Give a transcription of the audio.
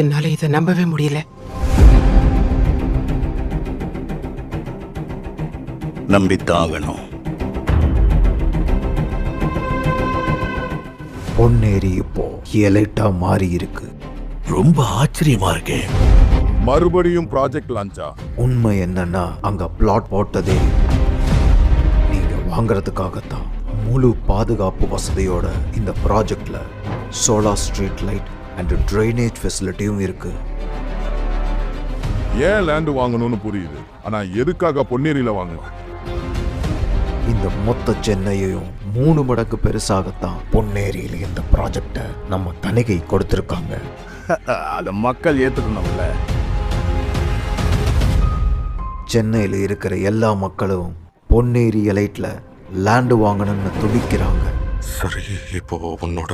என்னால இதை நம்பவே முடியல. நம்பித்தான் ஆகணும் பொன்னேரி இப்போ எலைட்டா மாறி இருக்கு ரொம்ப ஆச்சரியமா இருக்கே. மறுபடியும் ப்ராஜெக்ட் லான்ச்சா உண்மை என்னன்னா அங்க பிளாட் போட்டதே நீங்க வாங்குறதுக்காகத்தான். முழு பாதுகாப்பு வசதியோட இந்த ப்ராஜெக்ட்ல solar street light and drainage ஃபெசிலிட்டியும் இருக்கு. ஏன் லேண்ட் வாங்கணும்னு புரியுது. ஆனா எதுக்காக பொன்னேரியில வாங்கணும் இந்த மொத்த சென்னையையும் மூணு மடங்கு பெருசாகத்தான் பொன்னேரியில் இந்த ப்ராஜெக்டை நம்ம தணிகை கொடுத்திருக்காங்க. அத மக்கள் ஏத்துக்கணும்ல. சென்னையில் இருக்கிற எல்லா மக்களும் பொன்னேரி எலைட்ல லேண்டு வாங்கணும்னு துடிக்கிறாங்க. சரி இப்போ உன்னோட